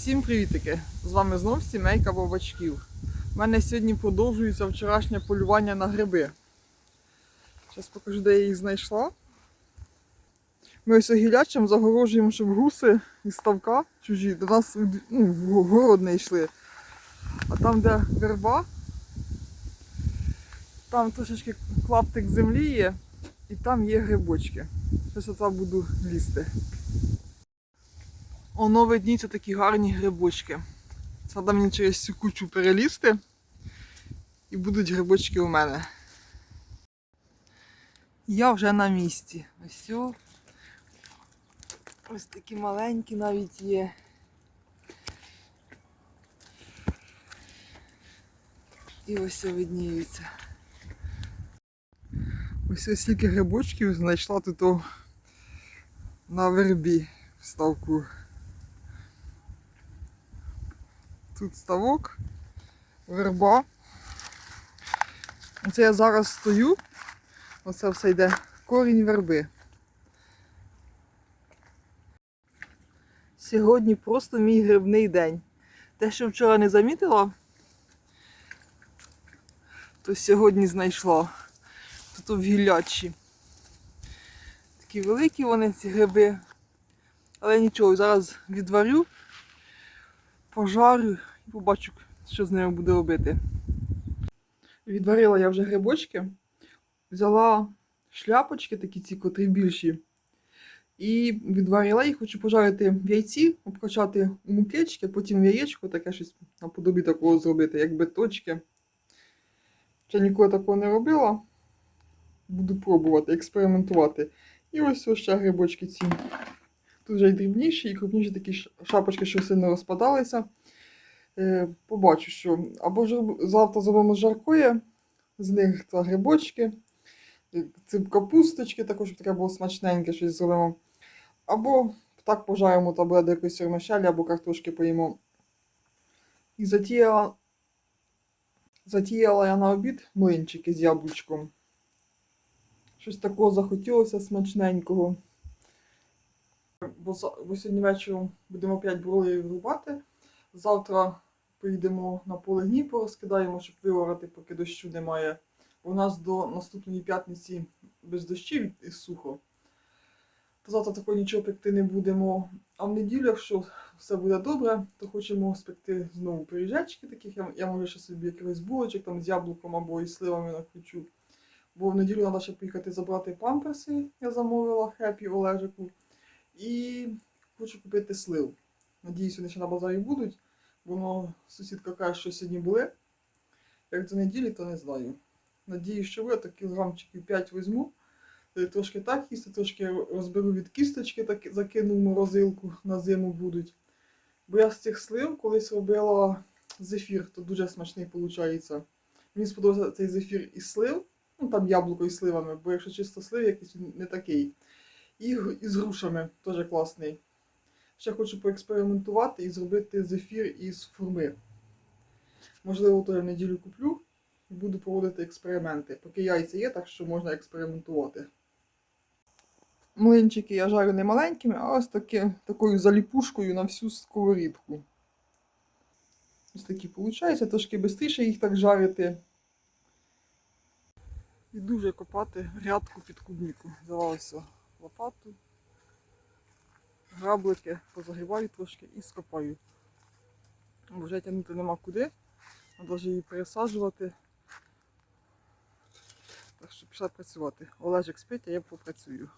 Всім привітики! З вами знов сімейка бабачків. У мене сьогодні продовжується вчорашнє полювання на гриби. Зараз покажу, де я їх знайшла. Ми ось огілячим загорожуємо, щоб гуси із ставка чужі до нас ну, в город не йшли. А там, де верба, там трошечки клаптик землі є, і там є грибочки. Зараз я буду лізти. О, нові дні це такі гарні грибочки. Треба мені через цю кучу перелізти. І будуть грибочки у мене. Я вже на місці. Ось. Ось такі маленькі навіть є. І ось видніються. Ось ось стільки грибочків знайшла тут на вербі в Тут ставок, верба. Оце я зараз стою. Оце все йде корінь верби. Сьогодні просто мій грибний день. Те, що вчора не замітила, то сьогодні знайшла. Тут в гіллячі. Такі великі вони, ці гриби. Але нічого, зараз відварю, пожарю побачу, що з ними буду робити. Відварила я вже грибочки, взяла шляпочки, такі ці, котрі більші. І відварила їх, хочу пожарити в яйці, обкачати у мукички, потім в яєчко, таке щось наподобі такого зробити, як биточки. Ще ніколи такого не робила. Буду пробувати, експериментувати. І ось ось ще грибочки ці. Тут вже й дрібніші, і крупніші такі шапочки, що сильно розпадалися. Е, побачу, що або ж завтра зробимо жаркоє, з них та грибочки, е, капусточки, також таке було смачненьке, щось зробимо. Або так пожаримо та буде до якоїсь вермишелі, або картошки поїмо. І затіяла, затіяла я на обід млинчики з яблучком. Щось такого захотілося смачненького. Бо, бо сьогодні вечором будемо опять броли рубати. Завтра поїдемо на поле Дніпро, розкидаємо, щоб виорати, поки дощу немає. У нас до наступної п'ятниці без дощів і сухо. То завтра такого нічого пекти не будемо. А в неділю, якщо все буде добре, то хочемо спекти знову пиріжечки таких. Я, я може ще собі якихось булочок там з яблуком або із сливами накручу. Бо в неділю треба ще поїхати забрати памперси, я замовила хепі Олежику. І хочу купити слив. Надіюсь, вони ще на базарі будуть, воно сусідка каже, що сьогодні були. Як до неділі, то не знаю. Надіюсь, що ви то кілограмчиків 5 візьму. Е, Трошки так їсти, трошки розберу від кісточки, так закину в морозилку на зиму будуть. Бо я з цих слив колись робила зефір, то дуже смачний виходить. Мені сподобався цей зефір із слив, ну там яблуко із сливами, бо якщо чисто слив, якийсь він не такий. І з грушами теж класний. Ще хочу поекспериментувати і зробити зефір із фурми. Можливо, то я в неділю куплю і буду проводити експерименти. Поки яйця є, так що можна експериментувати. Млинчики я жарю не маленькими, а ось таки, такою заліпушкою на всю сковорідку. Ось такі виходить, трошки швидше їх так жарити. І дуже копати грядку під клубніку. Взяла лопату, граблики, позагріваю трошки і скопаю. Бо Вже тягнути нема куди. Треба її пересаджувати. Так що пішла працювати. Олежик спить, а я попрацюю.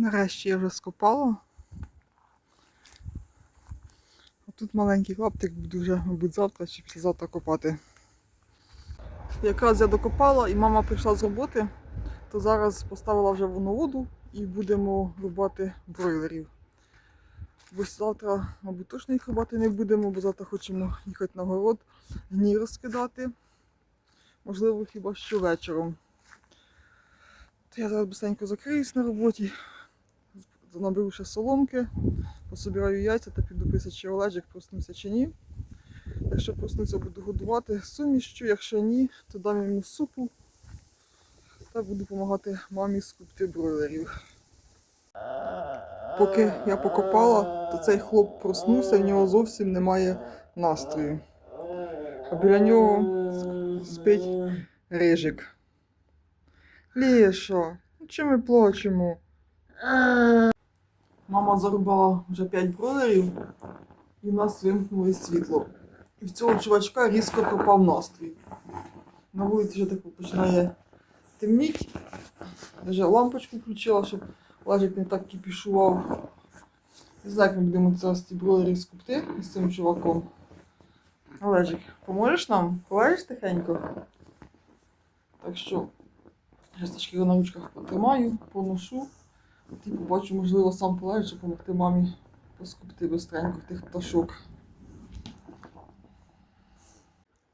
Нарешті я вже скопала. А тут маленький клаптик буду вже, мабуть, завтра чи післязавтра копати. Якраз я докопала і мама прийшла з роботи, то зараз поставила вже воно воду і будемо рубати бройлерів. Бо завтра, мабуть, точно їх рубати не будемо, бо завтра хочемо їхати на город, гній розкидати. Можливо, хіба що вечором. То я зараз быстренько закриюсь на роботі, наберу ще соломки, пособираю яйця та піду писати, чи Олежик проснувся чи ні. Якщо проснуся, буду годувати сумішчю, якщо ні, то дам йому супу та буду допомагати мамі скупти бройлерів. Поки я покопала, то цей хлоп проснувся, в нього зовсім немає настрою. А біля нього спить рижик. Ліша, ну чому ми плачемо? Мама зарубала вже 5 бройлерів, і в нас вимкнули світло. І в цього чувачка різко пропав настрій. На вулиці вже так починає темніти. Вже лампочку включила, щоб Лежик не так кипішував. Не знаю, як ми будемо зараз ці бройлери скупти з цим чуваком. Олежик, поможеш нам? Полежиш тихенько? Так що, я на ручках потримаю, поношу. І побачу, можливо, сам полежить, щоб допомогти мамі поскупти бистренько тих пташок.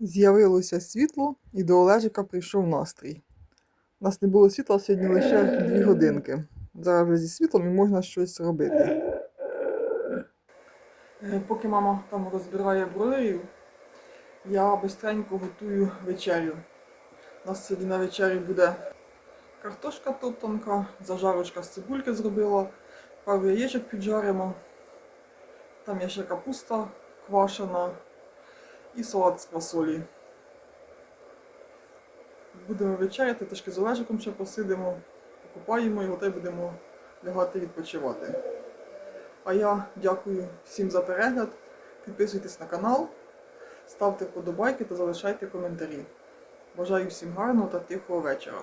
З'явилося світло, і до Олежика прийшов настрій. У нас не було світла сьогодні лише 2 годинки. Зараз зі світлом і можна щось робити. Е, Поки мама там розбирає бройлерів, я бистренько готую вечерю. У нас сьогодні на вечері буде картошка топтанка, зажарочка з цибульки зробила, пару яєчок піджаримо. Там є ще капуста квашена і салат з квасолі. Будемо вечеряти, трішки з Олежиком ще посидимо, покупаємо його та будемо лягати відпочивати. А я дякую всім за перегляд. Підписуйтесь на канал, ставте вподобайки та залишайте коментарі. Бажаю всім гарного та тихого вечора.